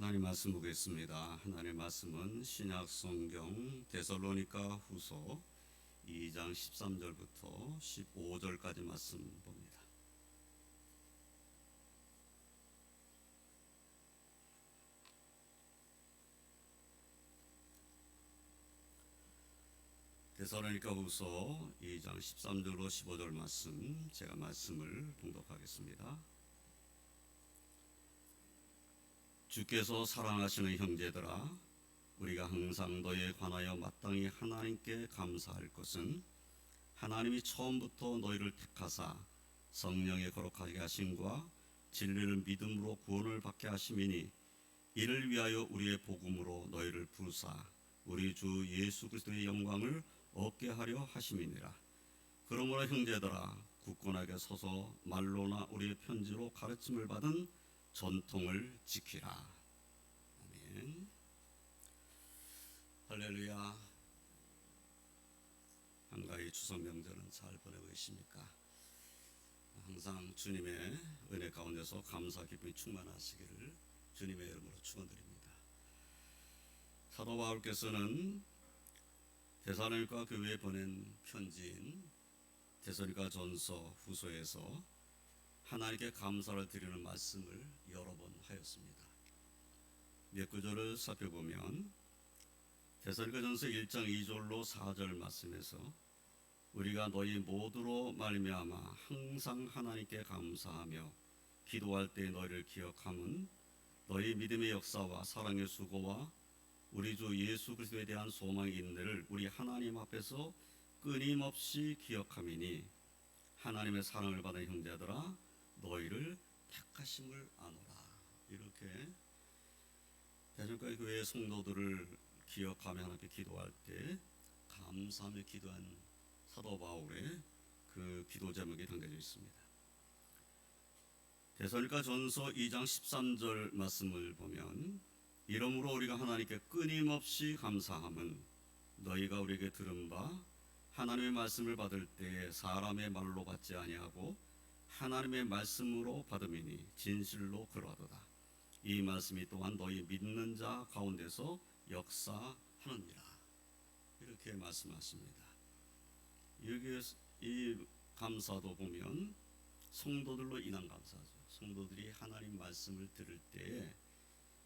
하나님 말씀 보겠습니다. 하나님 말씀은 신약 성경 데살로니가 후서 2장 13절부터 15절까지 말씀 봅니다. 데살로니가 후서 2장 13절로 15절 말씀 제가 말씀을 봉독하겠습니다. 주께서 사랑하시는 형제들아 우리가 항상 너희에 관하여 마땅히 하나님께 감사할 것은 하나님이 처음부터 너희를 택하사 성령의 거룩하게 하심과 진리를 믿음으로 구원을 받게 하심이니 이를 위하여 우리의 복음으로 너희를 부르사 우리 주 예수 그리스도의 영광을 얻게 하려 하심이니라. 그러므로 형제들아 굳건하게 서서 말로나 우리의 편지로 가르침을 받은 전통을 지키라. 아멘. 할렐루야. 한가위 추석 명절은 잘 보내고 계십니까? 항상 주님의 은혜 가운데서 감사 기쁨이 충만하시기를 주님의 이름으로 축원드립니다. 사도 바울께서는 대사로니가 교회에 보낸 편지인 대사로니가 전서 후서에서 하나님께 감사를 드리는 말씀을 여러 번 하였습니다. 몇 구절을 살펴보면 데살로니가전서 1장 2절로 4절 말씀에서 우리가 너희 모두로 말미암아 항상 하나님께 감사하며 기도할 때 너희를 기억함은 너희 믿음의 역사와 사랑의 수고와 우리 주 예수 그리스도에 대한 소망의 인내를 우리 하나님 앞에서 끊임없이 기억함이니 하나님의 사랑을 받은 형제들아 너희를 택하심을 아노라 이렇게 대전가의 교회 성도들을 기억하며 하나님께 기도할 때 감사하며 기도한 사도 바울의 그 기도 제목이 담겨져 있습니다. 대설가 전서 2장 13절 말씀을 보면 이러므로 우리가 하나님께 끊임없이 감사함은 너희가 우리에게 들은 바 하나님의 말씀을 받을 때 사람의 말로 받지 아니하고 하나님의 말씀으로 받음이니 진실로 그러하도다. 이 말씀이 또한 너희 믿는 자 가운데서 역사하느니라. 이렇게 말씀하십니다. 여기 이 감사도 보면 성도들로 인한 감사죠. 성도들이 하나님 말씀을 들을 때에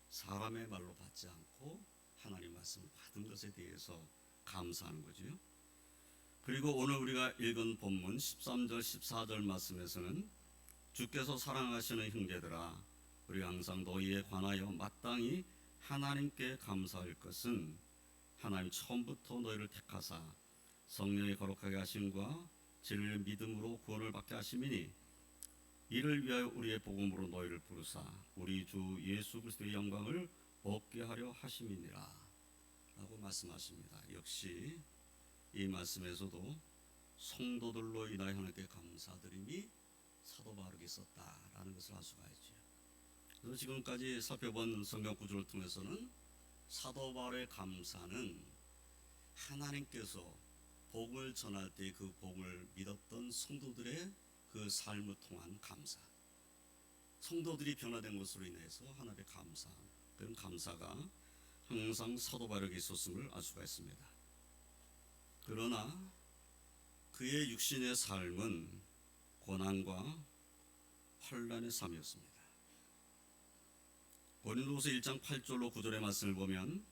사람의 말로 받지 않고 하나님 말씀을 받은 것에 대해서 감사하는 거지요. 그리고 오늘 우리가 읽은 본문 13절 14절 말씀에서는 주께서 사랑하시는 형제들아 우리 항상 너희에 관하여 마땅히 하나님께 감사할 것은 하나님 처음부터 너희를 택하사 성령의 거룩하게 하심과 진리를 믿음으로 구원을 받게 하심이니 이를 위하여 우리의 복음으로 너희를 부르사 우리 주 예수 그리스도의 영광을 얻게 하려 하심이니라 라고 말씀하십니다. 역시 이 말씀에서도 성도들로 인하여 하나님께 감사드림이 사도 바울에게 있었다라는 것을 알 수가 있죠. 그래서 지금까지 살펴본 성경 구조를 통해서는 사도 바울의 감사는 하나님께서 복을 전할 때 그 복을 믿었던 성도들의 그 삶을 통한 감사. 성도들이 변화된 것으로 인해서 하나님의 감사, 그런 감사가 항상 사도 바울에게 있었음을 알 수가 있습니다. 그러나 그의 육신의 삶은 고난과 환란의 삶이었습니다. 고린도서 1장 8절로 9절의 말씀을 보면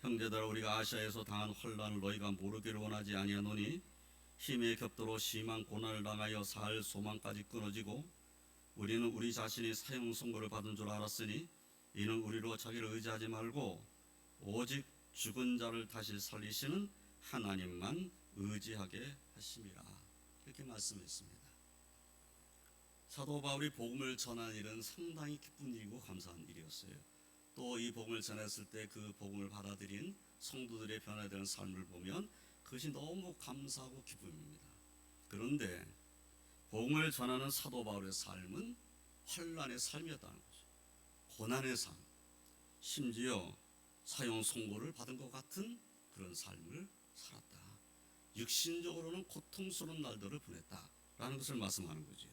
형제들아 우리가 아시아에서 당한 환란을 너희가 모르기를 원하지 아니하노니 힘의 격도로 심한 고난을 당하여 살 소망까지 끊어지고 우리는 우리 자신이 사형 선고를 받은 줄 알았으니 이는 우리로 자기를 의지하지 말고 오직 죽은 자를 다시 살리시는 하나님만 의지하게 하심이라 이렇게 말씀했습니다. 사도 바울이 복음을 전한 일은 상당히 기쁜 일이고 감사한 일이었어요. 또 이 복음을 전했을 때 그 복음을 받아들인 성도들의 변화되는 삶을 보면 그것이 너무 감사하고 기쁨입니다. 그런데 복음을 전하는 사도 바울의 삶은 환란의 삶이었다는 거죠. 고난의 삶, 심지어 사형 선고를 받은 것 같은 그런 삶을 살았다. 육신적으로는 고통스러운 날들을 보냈다 라는 것을 말씀하는 거죠.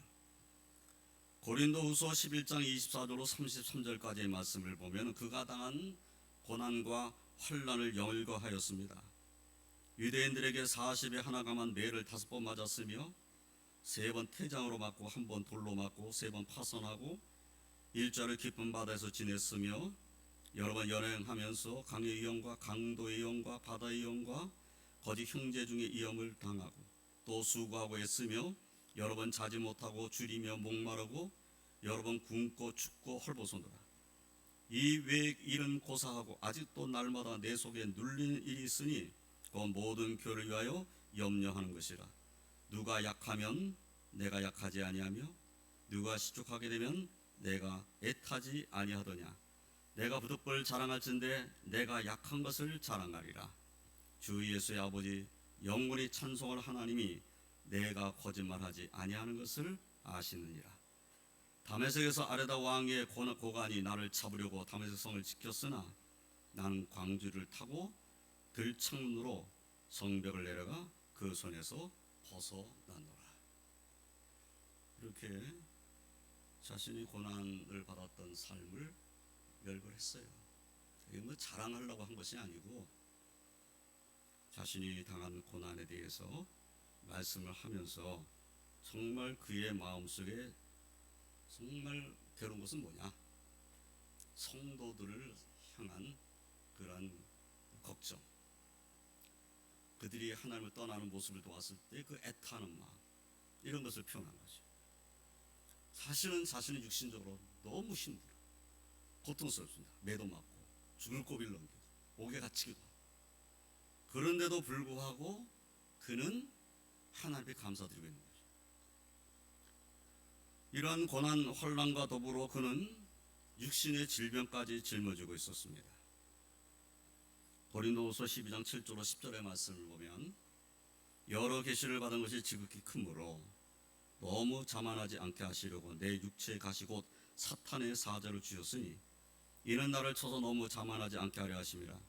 고린도후서 11장 24절로 33절까지의 말씀을 보면 그가 당한 고난과 환란을 열거하였습니다. 유대인들에게 40에 하나가만 매를 다섯 번 맞았으며 세 번 태장으로 맞고 한 번 돌로 맞고 세 번 파선하고 일자를 깊은 바다에서 지냈으며 여러 번 여행하면서 강의 위험과 강도의 위험과 바다의 위험과 거짓 형제 중의 위험을 당하고 또 수고하고 애쓰며 여러 번 자지 못하고 줄이며 목마르고 여러 번 굶고 춥고 헐벗어노라. 이외 일은 고사하고 아직도 날마다 내 속에 눌리는 일이 있으니 그 모든 교를 위하여 염려하는 것이라. 누가 약하면 내가 약하지 아니하며 누가 시축하게 되면 내가 애타지 아니하더냐. 내가 부득불 자랑할진대 내가 약한 것을 자랑하리라 주 예수의 아버지 영원히 찬송할 하나님이 내가 거짓말하지 아니하는 것을 아시느니라 다메섹에서 아레다 왕의 고- 고관이 나를 잡으려고 다메섹 성을 지켰으나 나는 광주를 타고 들창문으로 성벽을 내려가 그 손에서 벗어나노라. 이렇게 자신이 고난을 받았던 삶을 열거했어요. 이게 뭐 자랑하려고 한 것이 아니고 자신이 당한 고난에 대해서 말씀을 하면서 정말 그의 마음속에 정말 괴로운 것은 뭐냐? 성도들을 향한 그러한 걱정. 그들이 하나님을 떠나는 모습을 보았을 때 그 애타는 마음 이런 것을 표현한 거죠. 사실은 자신은 육신적으로 너무 힘들어, 고통스럽습니다. 매도 맞고 죽을 고비를 넘기고 옥에 갇히기도 그런데도 불구하고 그는 하나님께 감사드리고 있는 거죠. 이러한 고난 환란과 더불어 그는 육신의 질병까지 짊어지고 있었습니다. 고린도후서 12장 7절로 10절의 말씀을 보면 여러 계시를 받은 것이 지극히 크므로 너무 자만하지 않게 하시려고 내 육체의 가시 곧 사탄의 사자를 주셨으니 이는 나를 쳐서 너무 자만하지 않게 하려 하심이라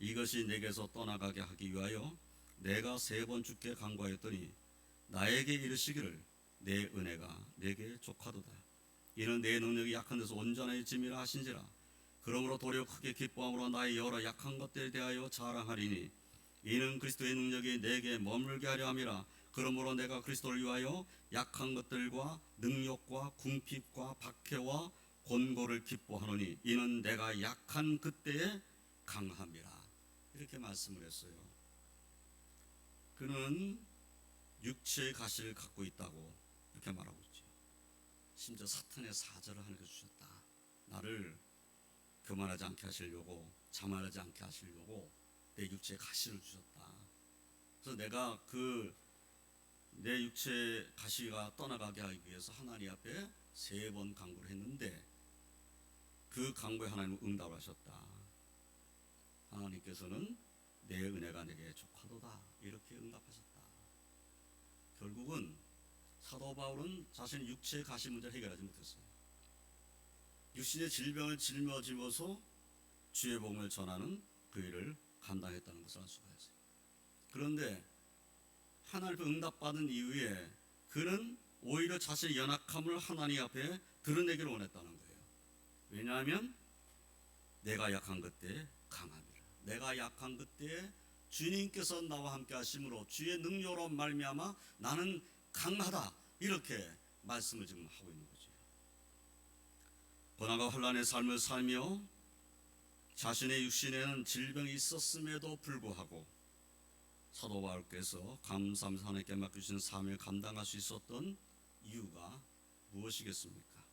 이것이 내게서 떠나가게 하기 위하여 내가 세 번 죽게 간구하였더니 나에게 이르시기를 내 은혜가 내게 족하도다. 이는 내 능력이 약한 데서 온전해짐이라 하신지라. 그러므로 도리어 크게 기뻐함으로 나의 여러 약한 것들에 대하여 자랑하리니 이는 그리스도의 능력이 내게 머물게 하려 함이라. 그러므로 내가 그리스도를 위하여 약한 것들과 능력과 궁핍과 박해와 곤고를 기뻐하노니 이는 내가 약한 그때에 강함이라 이렇게 말씀을 했어요. 그는 육체의 가시를 갖고 있다고 이렇게 말하고 있죠. 심지어 사탄의 사절을 하나님께 주셨다. 나를 교만하지 않게 하시려고 자만하지 않게 하시려고 내 육체에 가시를 주셨다. 그래서 내가 그 내 육체 가시가 떠나가게 하기 위해서 하나님 앞에 세번 간구를 했는데 그 간구에 하나님은 응답을 하셨다. 하나님께서는 내 은혜가 내게 족하도다 이렇게 응답하셨다. 결국은 사도 바울은 자신의 육체의 가시 문제를 해결하지 못했어요. 육신의 질병을 짊어지면서 주의 복음을 전하는 그 일을 감당했다는 것을 알 수가 있어요. 그런데 하나님 응답받은 이후에 그는 오히려 자신의 연약함을 하나님 앞에 드러내기를 원했다는 거예요. 왜냐하면 내가 약한 그때 강함이라. 내가 약한 그때 주님께서 나와 함께 하심으로 주의 능력으로 말미암아 나는 강하다. 이렇게 말씀을 지금 하고 있는 거죠. 고난과 환란의 삶을 살며 자신의 육신에는 질병이 있었음에도 불구하고 사도 바울께서 감사하면서 하나님께 맡겨주신 삶을 감당할 수 있었던 이유가 무엇이겠습니까?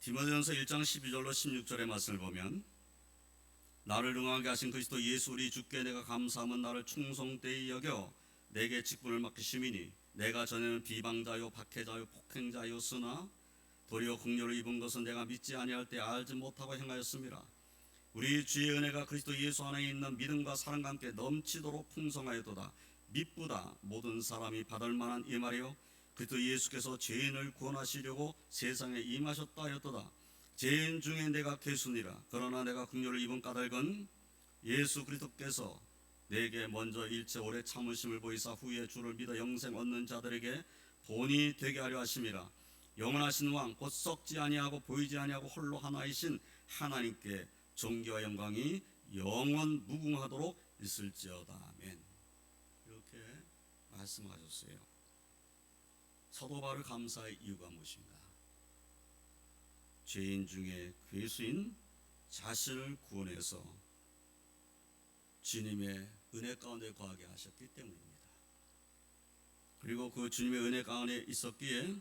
디모데전서 1장 12절로 16절의 말씀을 보면 나를 응하게 하신 그리스도 예수 우리 주께 내가 감사함은 나를 충성되이 여겨 내게 직분을 맡기심이니 내가 전에는 비방자요 박해자요 폭행자였으나 도리어 긍휼을 입은 것은 내가 믿지 아니할 때 알지 못하고 행하였습니다. 우리 주의 은혜가 그리스도 예수 안에 있는 믿음과 사랑과 함께 넘치도록 풍성하여도다. 믿보다 모든 사람이 받을 만한 이 말이요 그리스도 예수께서 죄인을 구원하시려고 세상에 임하셨다 하였도다. 죄인 중에 내가 개순이라. 그러나 내가 긍휼을 입은 까닭은 예수 그리스도께서 내게 먼저 일체 오래 참으심을 보이사 후에 주를 믿어 영생 얻는 자들에게 본이 되게 하려 하심이라. 영원하신 왕 곧 썩지 아니하고 보이지 아니하고 홀로 하나이신 하나님께 존귀와 영광이 영원 무궁하도록 있을지어다 아멘 이렇게 말씀하셨어요 사도 바울 감사의 이유가 무엇인가 죄인 중에 괴수인 자신을 구원해서 주님의 은혜 가운데 거하게 하셨기 때문입니다. 그리고 그 주님의 은혜 가운데 있었기에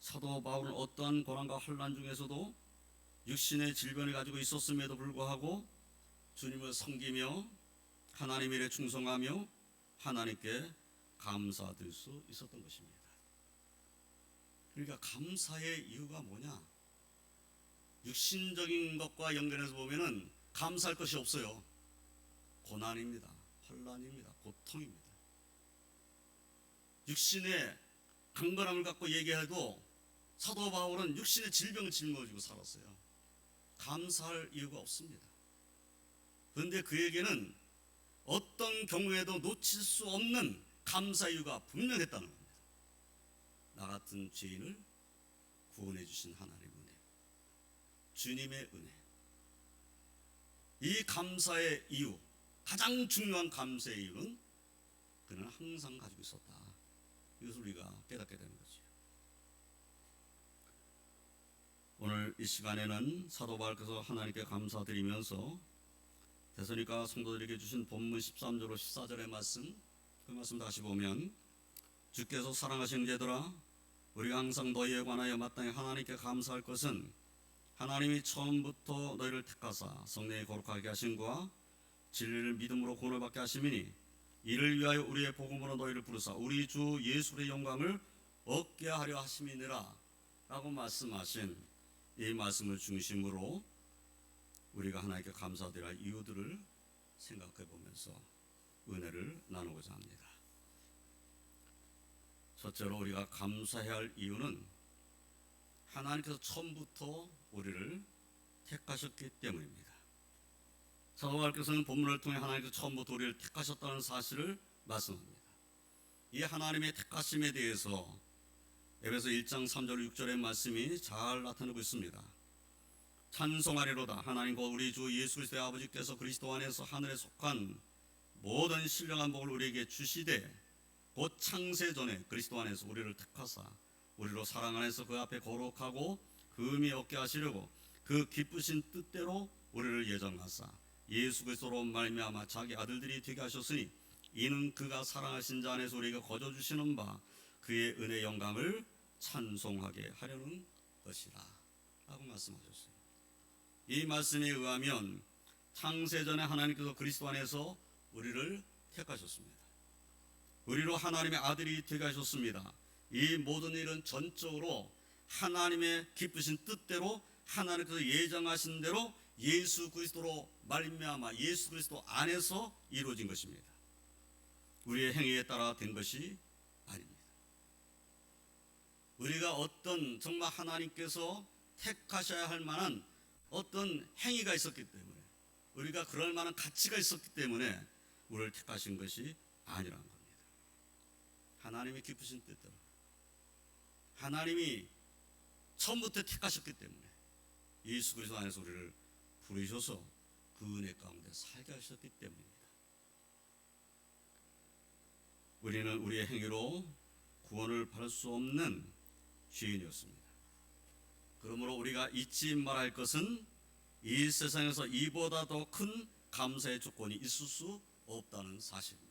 사도 바울은 어떠한 고난과 환란 중에서도 육신의 질병을 가지고 있었음에도 불구하고 주님을 섬기며 하나님 일에 충성하며 하나님께 감사드릴 수 있었던 것입니다. 그러니까 감사의 이유가 뭐냐? 육신적인 것과 연결해서 보면은 감사할 것이 없어요. 고난입니다. 환란입니다. 고통입니다. 육신의 강건함을 갖고 얘기해도 사도 바울은 육신의 질병을 짊어지고 살았어요. 감사할 이유가 없습니다. 그런데 그에게는 어떤 경우에도 놓칠 수 없는 감사 이유가 분명했다는 겁니다. 나 같은 죄인을 구원해 주신 하나님의 은혜. 주님의 은혜. 이 감사의 이유, 가장 중요한 감사의 이유는 그는 항상 가지고 있었다. 이것을 우리가 깨닫게 되는 거죠. 오늘 이 시간에는 사도 바울께서 하나님께 감사드리면서 대선이가 성도들에게 주신 본문 13절로 14절의 말씀 그 말씀 다시 보면 주께서 사랑하신 제들아 우리가 항상 너희에 관하여 마땅히 하나님께 감사할 것은 하나님이 처음부터 너희를 택하사 성령에 거룩하게 하신 과 진리를 믿음으로 구원을 받게 하심이니 이를 위하여 우리의 복음으로 너희를 부르사 우리 주 예수의 영광을 얻게 하려 하심이니라 라고 말씀하신 이 말씀을 중심으로 우리가 하나님께 감사드릴 이유들을 생각해 보면서 은혜를 나누고자 합니다. 첫째로 우리가 감사해야 할 이유는 하나님께서 처음부터 우리를 택하셨기 때문입니다. 사도바울께서는 본문을 통해 하나님께서 처음부터 우리를 택하셨다는 사실을 말씀합니다. 이 하나님의 택하심에 대해서 에베소 1장 3절 6절의 말씀이 잘 나타나고 있습니다. 찬송하리로다 하나님과 우리 주 예수 그리스도의 아버지께서 그리스도 안에서 하늘에 속한 모든 신령한 복을 우리에게 주시되 곧 창세 전에 그리스도 안에서 우리를 택하사 우리로 사랑 안에서 그 앞에 거룩하고 금이 얻게 하시려고 그 기쁘신 뜻대로 우리를 예정하사 예수 그리스도로 말미암아 자기 아들들이 되게 하셨으니 이는 그가 사랑하신 자 안에서 우리가 거저 주시는 바 그의 은혜 영광을 찬송하게 하려는 것이라 라고 말씀하셨어요. 이 말씀에 의하면 창세전에 하나님께서 그리스도 안에서 우리를 택하셨습니다. 우리로 하나님의 아들이 되게 하셨습니다. 이 모든 일은 전적으로 하나님의 기쁘신 뜻대로 하나님께서 예정하신 대로 예수 그리스도로 말미암아 예수 그리스도 안에서 이루어진 것입니다. 우리의 행위에 따라 된 것이 아닙니다. 우리가 어떤 정말 하나님께서 택하셔야 할 만한 어떤 행위가 있었기 때문에 우리가 그럴 만한 가치가 있었기 때문에 우리를 택하신 것이 아니라는 겁니다. 하나님의 기쁘신 뜻대로 하나님이 처음부터 택하셨기 때문에 예수 그리스도 안에서 우리를 부르셔서 그 은혜 가운데 살게 하셨기 때문입니다. 우리는 우리의 행위로 구원을 받을 수 없는 죄인이었습니다. 그러므로 우리가 잊지 말할 것은 이 세상에서 이보다 더 큰 감사의 조건이 있을 수 없다는 사실입니다.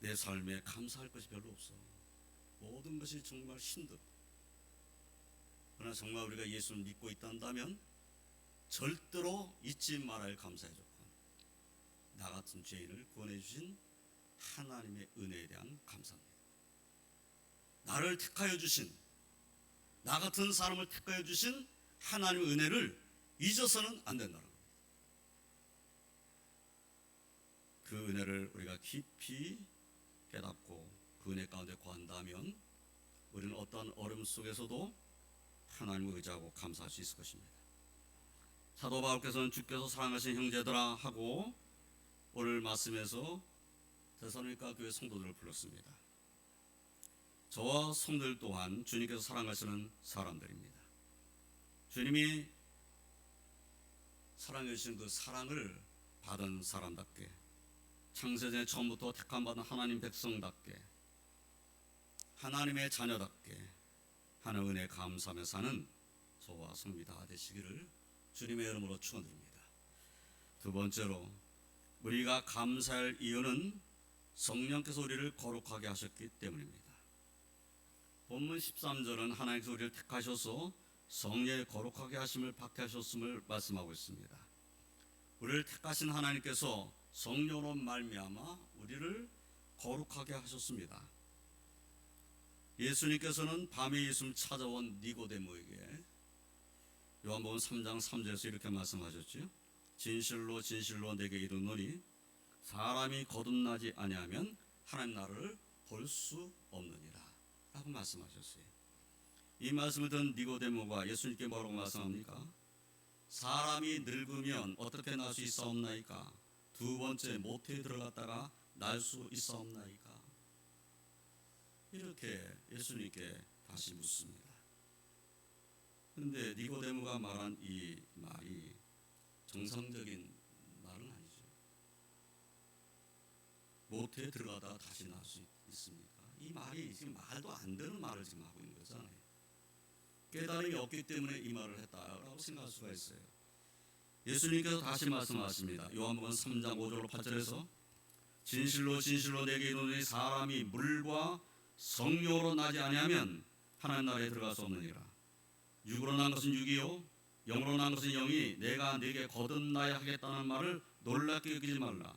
내 삶에 감사할 것이 별로 없어. 모든 것이 정말 힘들어. 그러나 정말 우리가 예수를 믿고 있다면 절대로 잊지 말아야 할 감사의 조건. 나 같은 죄인을 구원해 주신 하나님의 은혜에 대한 감사입니다. 나를 택하여 주신 나 같은 사람을 택하여 주신 하나님의 은혜를 잊어서는 안 된다는 겁니다. 그 은혜를 우리가 깊이 깨닫고 그 은혜 가운데 거한다면 우리는 어떠한 어려움 속에서도 하나님을 의지하고 감사할 수 있을 것입니다. 사도 바울께서는 주께서 사랑하신 형제들아 하고 오늘 말씀에서 대선일가 교회 성도들을 불렀습니다. 저와 성들 또한 주님께서 사랑하시는 사람들입니다. 주님이 사랑해 주신 그 사랑을 받은 사람답게 창세전 처음부터 택함 받은 하나님 백성답게 하나님의 자녀답게 하나님 은혜 감사하며 사는 저와 성미 다 되시기를 주님의 이름으로 축원드립니다. 두 번째로 우리가 감사할 이유는 성령께서 우리를 거룩하게 하셨기 때문입니다. 본문 13절은 하나님께서 우리를 택하셔서 성령의 거룩하게 하심을 받게 하셨음을 말씀하고 있습니다. 우리를 택하신 하나님께서 성령으로 말미암아 우리를 거룩하게 하셨습니다. 예수님께서는 밤에 예수님 찾아온 니고데모에게 요한복음 3장 3절에서 이렇게 말씀하셨지요. 진실로 진실로 내게 이르노니 사람이 거듭나지 아니하면 하나님 나라를 볼 수 없느니라 라고 말씀하셨어요. 이 말씀을 듣는 니고데모가 예수님께 뭐라고 말씀합니까? 사람이 늙으면 어떻게 날 수 있사옵나이까? 두 번째 모태에 들어갔다가 날 수 있사옵나이까? 이렇게 예수님께 다시 묻습니다. 그런데 니고데모가 말한 이 말이 정상적인 말은 아니죠. 모태에 들어가다 다시 나올 수 있습니까? 이 말이 지금 말도 안 되는 말을 지금 하고 있는 거잖아요. 깨달음이 없기 때문에 이 말을 했다라고 생각할 수가 있어요. 예수님께서 다시 말씀하십니다. 요한복음 3장 5절 8절에서 진실로 진실로 내게 이르노니 사람이 물과 성령으로 나지 아니하면 하나님 나라에 들어갈 수 없느니라. 육으로 난 것은 육이요 영으로 난 것은 영이 내가 네게 거듭나야 하겠다는 말을 놀랍게 여기지 말라.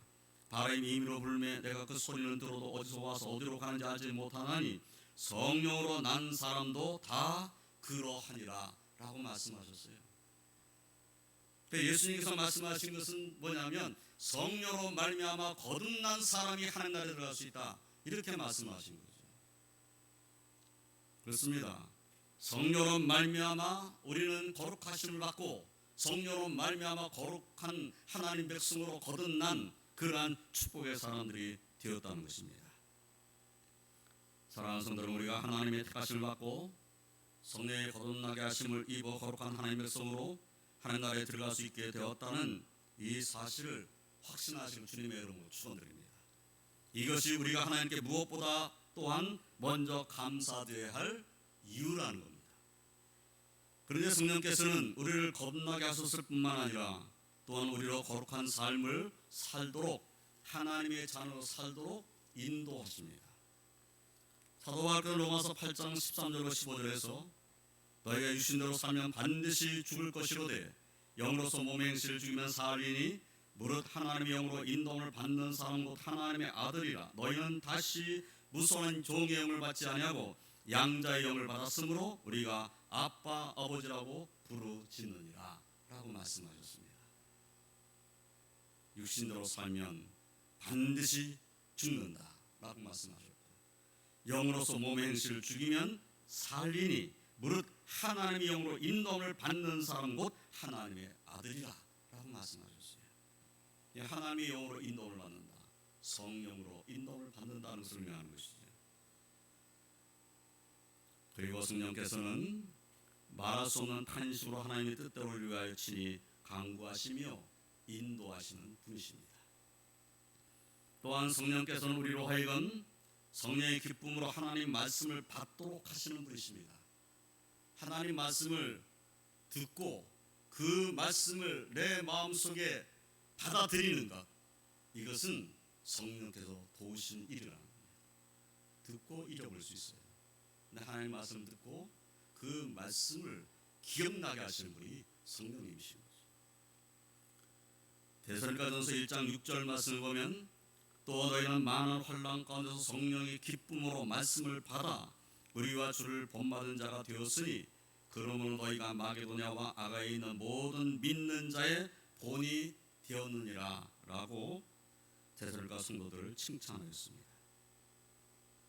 바람이 임의로 불매 내가 그 소리는 들어도 어디서 와서 어디로 가는지 알지 못하나니 성령으로 난 사람도 다 그러하니라 라고 말씀하셨어요. 그 예수님께서 말씀하신 것은 뭐냐면 성령으로 말미암아 거듭난 사람이 하나님 나라에 들어갈 수 있다. 이렇게 말씀하신 거죠. 그렇습니다. 성령으로 말미암아 우리는 거룩하심을 받고 성령으로 말미암아 거룩한 하나님 백성으로 거듭난 그러한 축복의 사람들이 되었다는 것입니다. 사랑하는 성도들 우리가 하나님의 택하심을 받고 성령의 거듭나게 하심을 입어 거룩한 하나님 백성으로 하나님 나라에 들어갈 수 있게 되었다는 이 사실을 확신하시고 주님의 이름으로 축원드립니다. 이것이 우리가 하나님께 무엇보다 또한 먼저 감사드려야 할 이유라는 겁니다. 그런데 성령께서는 우리를 거듭나게 하셨을 뿐만 아니라 또한 우리로 거룩한 삶을 살도록 하나님의 자녀로 살도록 인도하십니다. 사도 바울은 로마서 8장 13절로 15절에서 너희가 유신대로 살면 반드시 죽을 것이로되 영으로서 몸의 행실을 죽이면 살리니 무릇 하나님의 영으로 인도를 받는 사람 곧 하나님의 아들이라 너희는 다시 무서운 종의 영을 받지 아니하고 양자의 영을 받았으므로 우리가 아빠 아버지라고 부르짖느니라 라고 말씀하셨습니다. 육신대로 살면 반드시 죽는다 라고 말씀하셨고 영으로서 몸의 행실을 죽이면 살리니 무릇 하나님의 영으로 인도를 받는 사람 곧 하나님의 아들이라 라고 말씀하셨어요. 하나님의 영으로 인도를 받는다. 성령으로 인도를 받는다는 것을 의미하는 것이죠. 그리고 성령께서는 말할 수 없는 탄식으로 하나님의 뜻대로 위하여 친히 강구하시며 인도하시는 분이십니다. 또한 성령께서는 우리로 하여금 성령의 기쁨으로 하나님 말씀을 받도록 하시는 분이십니다. 하나님 말씀을 듣고 그 말씀을 내 마음속에 받아들이는 것 이것은 성령께서 도우신 겁니다. 듣고 잊어버릴 수 있어요. 하나님 말씀 듣고 그 말씀을 기억나게 하시는 분이 성령님이신 거죠. 대설가전서 1장 6절 말씀을 보면 또 너희는 많은 환란 가운데서 성령의 기쁨으로 말씀을 받아 우리와 주를 본받은 자가 되었으니 그러므로 너희가 마게도냐와 아가에 있는 모든 믿는 자의 본이 되었느니라 라고 대설가 성도들을 칭찬하였습니다.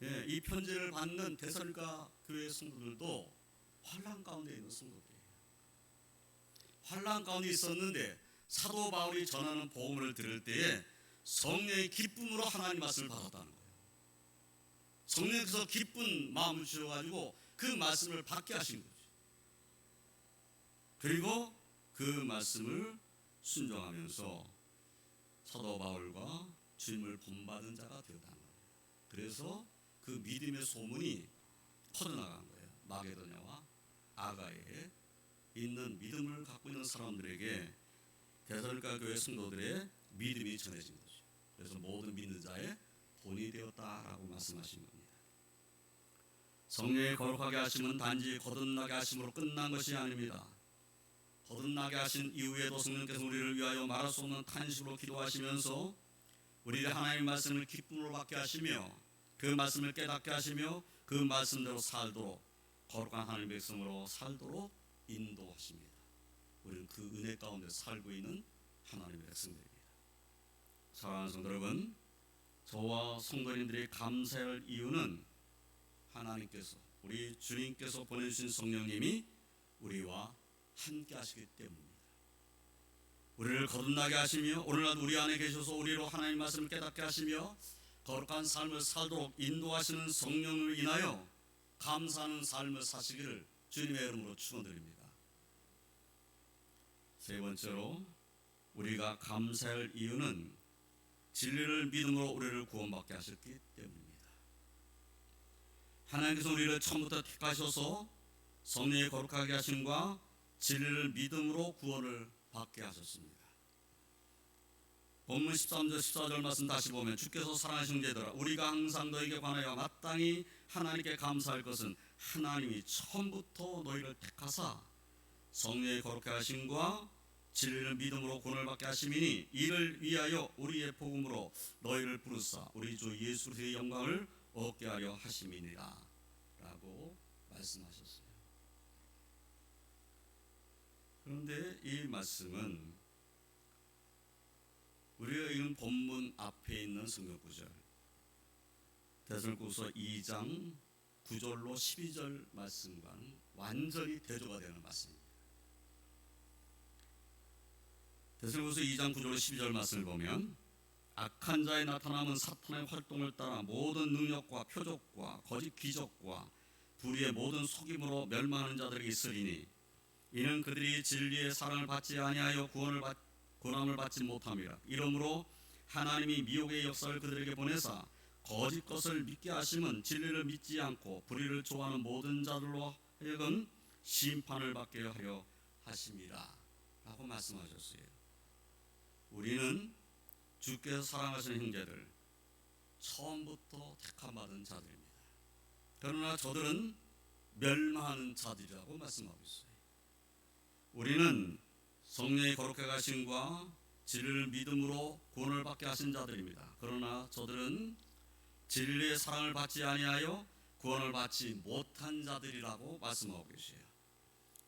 예, 이 편지를 받는 대설가 교회 성도들도 환란 가운데 있는 성도들이에요. 환란 가운데 있었는데 사도 바울이 전하는 복음을 들을 때에 성령의 기쁨으로 하나님 말씀을 받았다는 거예요. 성령께서 기쁜 마음을 주셔가지고 그 말씀을 받게 하신 거죠. 그리고 그 말씀을 순종하면서 사도 바울과 주님을 본받은 자가 되었다는 거예요. 그래서 그 믿음의 소문이 퍼져나간 거예요. 마게도냐와 아가에 있는 믿음을 갖고 있는 사람들에게 대살가 교회 성도들의 믿음이 전해진 거죠. 그래서 모든 믿는 자의 본이 되었다라고 말씀하신 겁니다. 성령의 거룩하게 하심은 단지 거듭나게 하심으로 끝난 것이 아닙니다. 거듭나게 하신 이후에도 성령께서 우리를 위하여 말할 수 없는 탄식으로 기도하시면서 우리를 하나님의 말씀을 기쁨으로 받게 하시며 그 말씀을 깨닫게 하시며 그 말씀대로 살도록 거룩한 하나님의 백성으로 살도록 인도하십니다. 우리는 그 은혜 가운데 살고 있는 하나님의 백성들입니다. 사랑하는 성도 여러분, 저와 성도님들이 감사할 이유는 하나님께서 우리 주님께서 보내주신 성령님이 우리와 함께 하시기 때문입니다. 우리를 거듭나게 하시며 오늘날 우리 안에 계셔서 우리로 하나님 말씀을 깨닫게 하시며 거룩한 삶을 살도록 인도하시는 성령을 인하여 감사하는 삶을 사시기를 주님의 이름으로 축원드립니다. 세 번째로 우리가 감사할 이유는 진리를 믿음으로 우리를 구원받게 하셨기 때문입니다. 하나님께서 우리를 처음부터 택하셔서 성령의 거룩하게 하심과 진리를 믿음으로 구원을 받게 하셨습니다. 본문 13절 14절 말씀 다시 보면 주께서 사랑하신 제들아 우리가 항상 너에게 관하여 마땅히 하나님께 감사할 것은 하나님이 처음부터 너희를 택하사 성령의 거룩해 하심과 진리를 믿음으로 구원을 받게 하심이니 이를 위하여 우리의 복음으로 너희를 부르사 우리 주 예수 그리스도의 영광을 얻게 하려 하심이니라 라고 말씀하셨어요. 그런데 이 말씀은 우리가 읽은 본문 앞에 있는 성경 구절 대설구서 2장 9절로 12절 말씀과는 완전히 대조가 되는 말씀입니다. 대설구서 2장 9절로 12절 말씀을 보면 악한 자의 나타남은 사탄의 활동을 따라 모든 능력과 표적과 거짓 기적과 불의의 모든 속임으로 멸망하는 자들이 있으리니 이는 그들이 진리의 사랑을 받지 아니하여 구원을 받, 구원함을 받지 못함이라. 이러므로 하나님이 미혹의 역사를 그들에게 보내사 거짓 것을 믿게 하심은 진리를 믿지 않고 불의를 좋아하는 모든 자들로 하여금 심판을 받게 하려 하심이라 라고 말씀하셨어요. 우리는 주께서 사랑하시는 형제들 처음부터 택함 받은 자들입니다. 그러나 저들은 멸망하는 자들이라고 말씀하고 있어요 우리는 성령의 거룩해 가심과 진리를 믿음으로 구원을 받게 하신 자들입니다. 그러나 저들은 진리의 사랑을 받지 아니하여 구원을 받지 못한 자들이라고 말씀하고 계세요.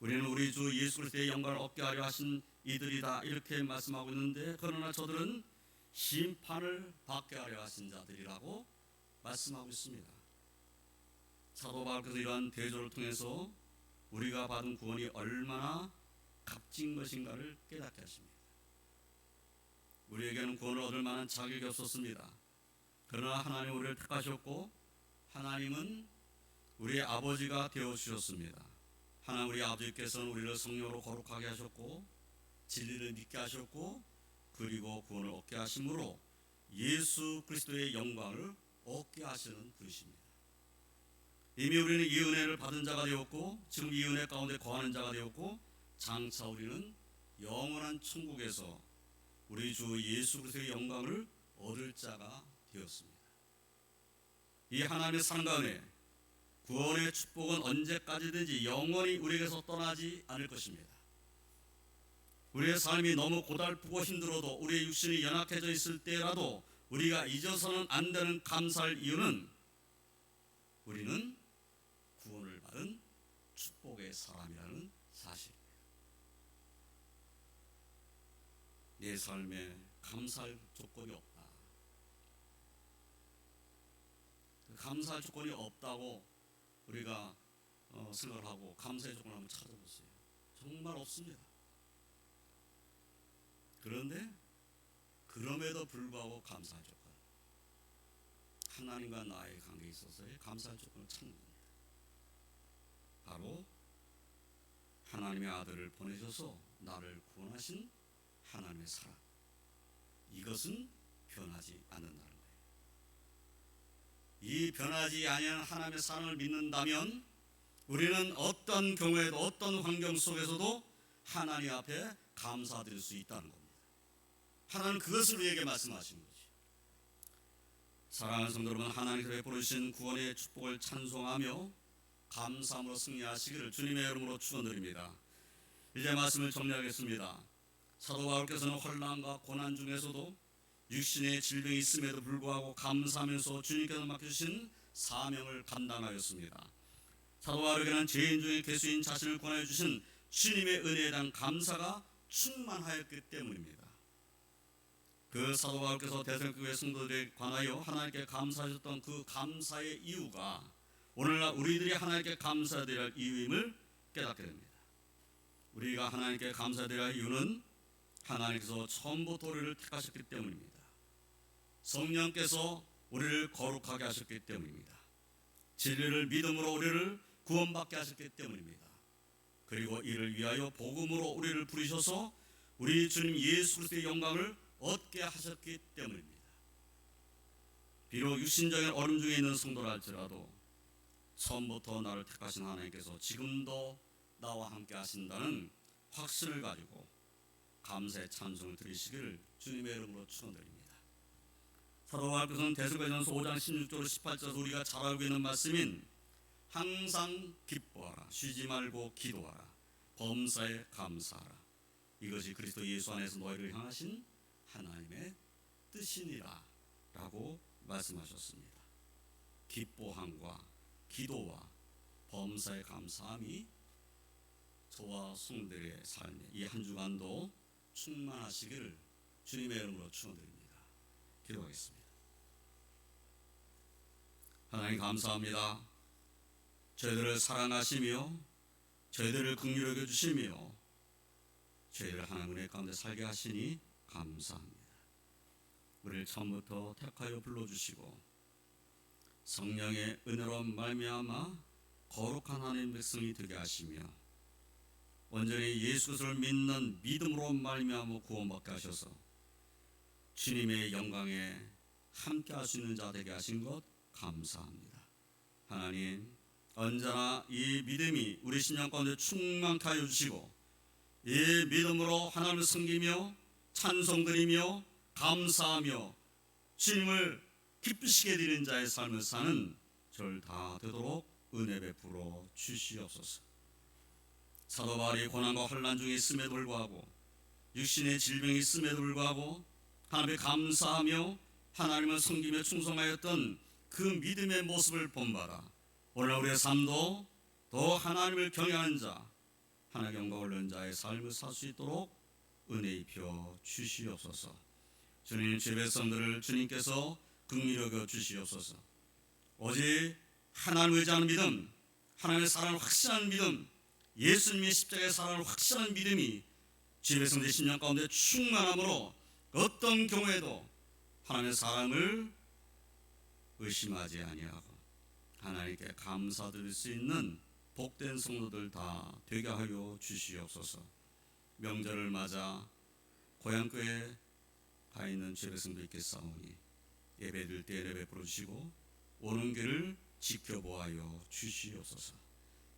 우리는 우리 주 예수 그리스도의 영광을 얻게 하려 하신 이들이다 이렇게 말씀하고 있는데 그러나 저들은 심판을 받게 하려 하신 자들이라고 말씀하고 있습니다. 사도 바울께서 이러한 대조를 통해서 우리가 받은 구원이 얼마나 값진 것인가를 깨닫게 하십니다. 우리에게는 구원을 얻을 만한 자격이 없었습니다. 그러나 하나님 우리를 택하셨고 하나님은 우리의 아버지가 되어 주셨습니다. 하나님 우리 아버지께서는 우리를 성령으로 거룩하게 하셨고 진리를 믿게 하셨고 그리고 구원을 얻게 하심으로 예수 그리스도의 영광을 얻게 하시는 분이십니다. 이미 우리는 이 은혜를 받은 자가 되었고 지금 이 은혜 가운데 거하는 자가 되었고 장차 우리는 영원한 천국에서 우리 주 예수 그리스도의 영광을 얻을 자가 되었습니다. 이 하나님의 은혜, 구원의 축복은 언제까지든지 영원히 우리에게서 떠나지 않을 것입니다. 우리의 삶이 너무 고달프고 힘들어도 우리의 육신이 연약해져 있을 때라도 우리가 잊어서는 안 되는 감사할 이유는 우리는 구원을 받은 축복의 사람이라는 사실입니다. 내 삶에 감사할 조건이 없다. 감사할 조건이 없다고 우리가 어, 생각을 하고 감사의 조건을 한번 찾아보세요. 정말 없습니다. 그런데 그럼에도 불구하고 감사할 조건. 하나님과 나의 관계에 있어서의 감사할 조건을 찾는 겁니다. 바로 하나님의 아들을 보내셔서 나를 구원하신 하나님의 사랑. 이것은 변하지 않는다는 거예요. 이 변하지 아니하는 하나님의 사랑을 믿는다면 우리는 어떤 경우에도 어떤 환경 속에서도 하나님 앞에 감사드릴 수 있다는 겁니다. 하나님 그것을 우리에게 말씀하신 거죠. 사랑하는 성도 여러분, 하나님께서 베푸신 구원의 축복을 찬송하며 감사함으로 승리하시기를 주님의 이름으로 축원드립니다. 이제 말씀을 정리하겠습니다. 사도 바울께서는 혼란과 고난 중에서도 육신의 질병이 있음에도 불구하고 감사하면서 주님께서 맡겨주신 사명을 감당하였습니다. 사도 바울에게는 죄인 중에 개수인 자신을 권하여 주신 주님의 은혜에 대한 감사가 충만하였기 때문입니다. 그 사도 바울께서 대성교회 성도들에 관하여 하나님께 감사하셨던 그 감사의 이유가 오늘날 우리들이 하나님께 감사드려야 할 이유임을 깨닫게 됩니다. 우리가 하나님께 감사드려야 할 이유는 하나님께서 처음부터 우리를 택하셨기 때문입니다. 성령께서 우리를 거룩하게 하셨기 때문입니다. 진리를 믿음으로 우리를 구원받게 하셨기 때문입니다. 그리고 이를 위하여 복음으로 우리를 부르셔서 우리 주님 예수 그리스도의 영광을 얻게 하셨기 때문입니다. 비록 육신적인 어려움 중에 있는 성도라 할지라도 처음부터 나를 택하신 하나님께서 지금도 나와 함께 하신다는 확신을 가지고 감사의 찬송을 드리시기를 주님의 이름으로 축원드립니다. 사도 바울께서는 대승배전서 5장 16절 18절 우리가 잘 알고 있는 말씀인 항상 기뻐하라 쉬지 말고 기도하라 범사에 감사하라 이것이 그리스도 예수 안에서 너희를 향하신 하나님의 뜻이니라 라고 말씀하셨습니다. 기뻐함과 기도와 범사에 감사함이 저와 성들의 삶에 이 한 주간도 충만하시기를 주님의 이름으로 축원드립니다. 기도하겠습니다. 하나님 감사합니다. 저희들을 사랑하시며 저희들을 긍휼히 여겨 주시며 저희를 하나님 은혜 가운데 살게 하시니 감사합니다. 우리를 처음부터 택하여 불러주시고 성령의 은혜로 말미암아 거룩한 하나님 백성이 되게 하시며 온전히 예수 그리스도를 믿는 믿음으로 말미암아 구원받게 하셔서 주님의 영광에 함께 있는 자 되게 하신 것 감사합니다. 하나님 언제나 이 믿음이 우리 신앙 가운데 충만케 하여 주시고 이 믿음으로 하나님을 섬기며 찬송 드리며 감사하며 주님을 기쁘시게 드리는 자의 삶을 사는 절다 되도록 은혜 베풀어 주시옵소서. 사도 바울이 고난과 환란 중에 있음에도 불구하고 육신의 질병이 있음에도 불구하고 하나님께 감사하며 하나님을 섬기며 충성하였던 그 믿음의 모습을 본받아 오늘 우리의 삶도 더 하나님을 경외하는 자 하나님 영광 올리는 자의 삶을 살 수 있도록 은혜 입혀 주시옵소서. 주님 주의 백성들을 주님께서 긍휼히 여겨 주시옵소서. 오직 하나님을 의지하는 믿음 하나님의 사랑을 확신하는 믿음 예수님의 십자가의 사랑을 확신하는 믿음이 주의 백성들의 심령 가운데 충만함으로 어떤 경우에도 하나님의 사랑을 의심하지 아니하고 하나님께 감사드릴 수 있는 복된 성도들 다 되게 하여 주시옵소서. 명절을 맞아 고향교에 가 있는 주의 백성도 있겠사오니 예배드릴 때 예배 주시고 오는 길을 지켜보아여 주시옵소서.